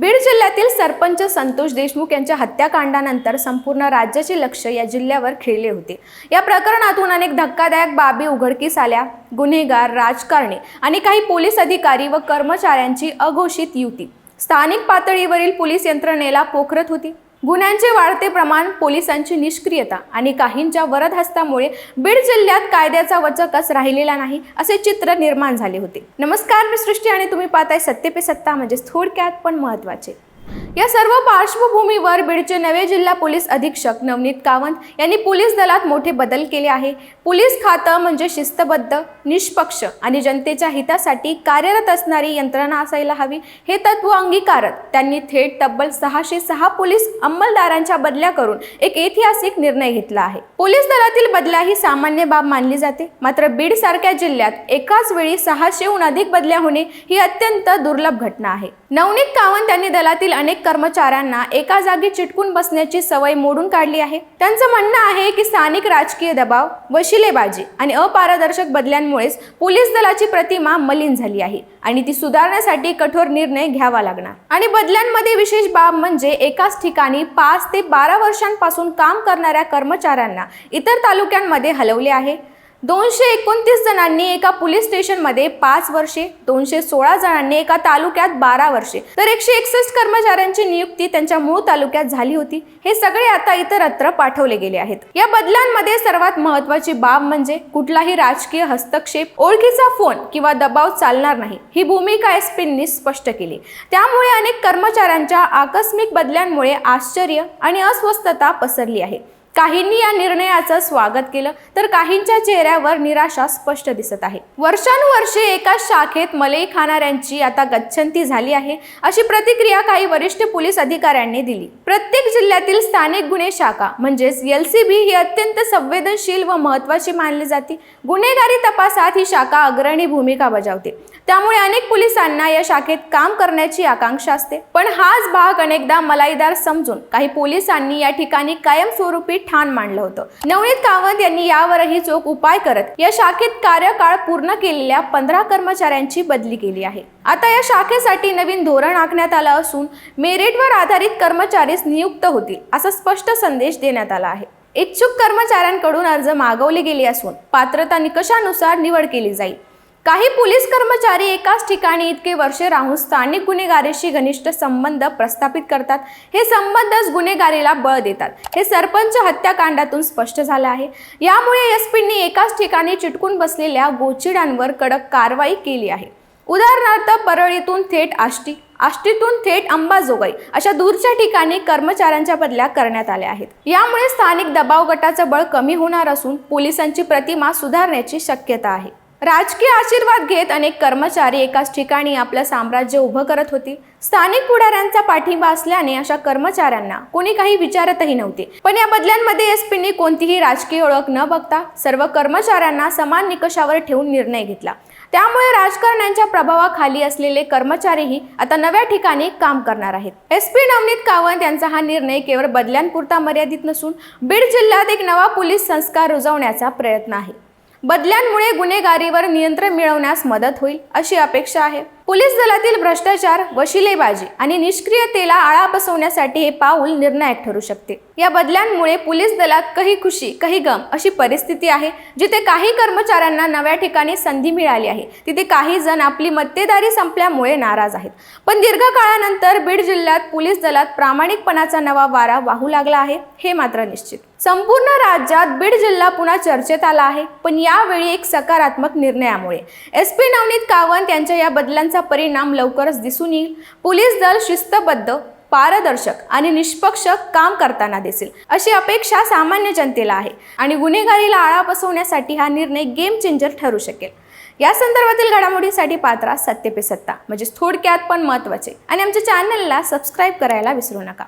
बीड जिल्ह्यातील सरपंच संतोष देशमुख यांच्या हत्याकांडानंतर संपूर्ण राज्याचे लक्ष या जिल्ह्यावर खिळले होते. या प्रकरणातून अनेक धक्कादायक बाबी उघडकीस आल्या. गुन्हेगार राजकारणी आणि काही पोलीस अधिकारी व कर्मचाऱ्यांची अघोषित युती. स्थानिक पातळीवरील पोलीस यंत्रणेला पोखरत होती. गुन्ह्यांचे वाढते प्रमाण पोलिसांची निष्क्रियता आणि काहींच्या वरदहस्तामुळे बीड जिल्ह्यात कायद्याचा वचकच राहिलेला नाही असे चित्र निर्माण झाले होते. नमस्कार मी सृष्टी आणि तुम्ही पाहताय सत्य पे सत्ता म्हणजेच थोडक्यात पण महत्त्वाचे या सर्व पार्श्वभूमीवर बीडचे नवे जिल्हा पोलीस अधीक्षक नवनीत कावंत यांनी पोलीस दलात मोठे बदल केले आहे. पोलीस खातं म्हणजे शिस्तबद्ध निष्पक्ष आणि जनतेच्या हितासाठी कार्यरत असणारी यंत्रणा असायला हवी. हे तत्व अंगीकारत त्यांनी थेट तब्बल सहाशे सहा पोलीस अंमलदारांच्या बदल्या करून एक ऐतिहासिक निर्णय घेतला आहे. पोलीस दलातील बदल्या ही सामान्य बाब मानली जाते. मात्र बीड सारख्या जिल्ह्यात एकाच वेळी सहाशेहून अधिक बदल्या होणे ही अत्यंत दुर्लभ घटना आहे. नवनीत कावंत यांनी दलातील अनेक कर्मचाऱ्यांना एका जागी चिटकून बसण्याची सवय मोडून काढली आहे. त्यांचं म्हणणं आहे की स्थानिक राजकीय दबाव वशिलेबाजी आणि अपारदर्शक बदल्यांमुळेच पोलीस दलाची प्रतिमा मलिन झाली आहे आणि ती सुधारण्यासाठी कठोर निर्णय घ्यावा लागणार. आणि बदल्यांमध्ये विशेष बाब म्हणजे एकाच ठिकाणी पाच ते बारा वर्षांपासून काम करणाऱ्या कर्मचाऱ्यांना इतर तालुक्यांमध्ये हलवले आहे. दोनशे एकोणतीस जणांनी एका पोलीस स्टेशनमध्ये पाच वर्षे दोनशे सोळा जणांनी एका तालुक्यात बारा वर्षे. तर एकशे एकसष्ट कर्मचाऱ्यांची नियुक्ती त्यांच्या मूळ तालुक्यात झाली होती. हे सगळे आता इतरत्र पाठवले गेले आहेत. या बदलांमध्ये सर्वात महत्वाची बाब म्हणजे कुठलाही राजकीय हस्तक्षेप ओळखीचा फोन किंवा दबाव चालणार नाही. ही भूमिका एस स्पष्ट केली. त्यामुळे अनेक कर्मचाऱ्यांच्या आकस्मिक बदल्यांमुळे आश्चर्य आणि अस्वस्थता पसरली आहे. काहींनी या निर्णयाचं स्वागत केलं तर काहींच्या चेहऱ्यावर निराशा स्पष्ट दिसत आहे. वर्षानुवर्षे एका शाखेत मलई खाणाऱ्यांची आता गच्छंती झाली आहे अशी प्रतिक्रिया काही वरिष्ठ पोलीस अधिकाऱ्यांनी दिली. प्रत्येक जिल्ह्यातील स्थानिक गुन्हे शाखा म्हणजेच एल सी बी ही अत्यंत संवेदनशील व महत्वाची मानली जाते. गुन्हेगारी तपासात ही शाखा अग्रणी भूमिका बजावते. त्यामुळे अनेक पोलिसांना या शाखेत काम करण्याची आकांक्षा असते. पण हाच भाग अनेकदा मलाईदार समजून काही पोलिसांनी या ठिकाणी कायमस्वरूपी ठाण मांडलं होतं. नवनीत कावंत यांनी यावरही चोख उपाय करत या शाखेत कार्यकाळ पूर्ण केलेल्या पंधरा कर्मचाऱ्यांची बदली केली आहे. आता या शाखेसाठी नवीन धोरण आखण्यात आलं असून मेरिटवर आधारित कर्मचारीच नियुक्त होतील असा स्पष्ट संदेश देण्यात आला आहे. इच्छुक कर्मचाऱ्यांकडून अर्ज मागवले गेले असून पात्रता निकषानुसार निवड केली जाईल. काही पोलीस कर्मचारी एकाच ठिकाणी इतके वर्षे राहून स्थानिक गुन्हेगारीशी घनिष्ठ संबंध प्रस्थापित करतात. हे संबंधच गुन्हेगारीला बळ देतात. हे सरपंच हत्याकांडातून स्पष्ट झालं आहे. यामुळे एसपींनी एकाच ठिकाणी चिटकून बसलेल्या गोचिडांवर कडक कारवाई केली आहे. उदाहरणार्थ परळीतून थेट आष्टी आष्टीतून थेट अंबाजोगाई अशा दूरच्या ठिकाणी कर्मचाऱ्यांच्या बदल्या करण्यात आल्या आहेत. यामुळे स्थानिक दबाव गटाचं बळ कमी होणार असून पोलिसांची प्रतिमा सुधारण्याची शक्यता आहे. राजकीय आशीर्वाद घेत अनेक कर्मचारी एकाच ठिकाणी आपलं साम्राज्य उभं करत होती. स्थानिक पुढाऱ्यांचा पाठिंबा असल्याने अशा कर्मचाऱ्यांना कोणी काही विचारतही नव्हते. पण या बदल्यांमध्ये एस पीने कोणतीही राजकीय ओळख न बघता सर्व कर्मचाऱ्यांना समान निकषावर ठेवून निर्णय घेतला. त्यामुळे राजकारण्यांच्या प्रभावाखाली असलेले कर्मचारीही आता नव्या ठिकाणी काम करणार आहेत. एस पी नवनीत कावंत यांचा हा निर्णय केवळ बदल्यांपुरता मर्यादित नसून बीड जिल्ह्यात एक नवा पोलीस संस्कार रुजवण्याचा प्रयत्न आहे. बदल्यांमुळे गुन्हेगारीवर नियंत्रण मिळवण्यास मदत होईल अशी अपेक्षा आहे. पोलीस दलातील भ्रष्टाचार वशिलेबाजी आणि निष्क्रियतेला आळा बसवण्यासाठी हे पाऊल निर्णायक ठरू शकते. या बदल्यांमुळे पोलीस दलात काही खुशी काही गम अशी परिस्थिती आहे जिथे काही कर्मचाऱ्यांना नव्या ठिकाणी संधी मिळाली आहे. तिथे काही जण आपली मत्तेदारी संपल्यामुळे नाराज आहेत. पण दीर्घकाळानंतर बीड जिल्ह्यात पोलीस दलात प्रामाणिकपणाचा नवा वारा वाहू लागला आहे हे मात्र निश्चित. संपूर्ण राज्यात बीड जिल्हा पुन्हा चर्चेत आला आहे पण यावेळी एक सकारात्मक निर्णयामुळे. एस पी नवनीत कावंत यांच्या या बदलांचा परिणाम लवकरच दिसून येईल. पोलीस दल शिस्तबद्ध पारदर्शक आणि निष्पक्ष काम करताना दिसेल अशी अपेक्षा सामान्य जनतेला आहे आणि गुन्हेगारीला आळा बसवण्यासाठी हा निर्णय गेम चेंजर ठरू शकेल. या संदर्भातील घडामोडींसाठी पात्रा सत्य पे सत्ता म्हणजे थोडक्यात पण महत्त्वाचे. आणि आमच्या चॅनलला सबस्क्राईब करायला विसरू नका.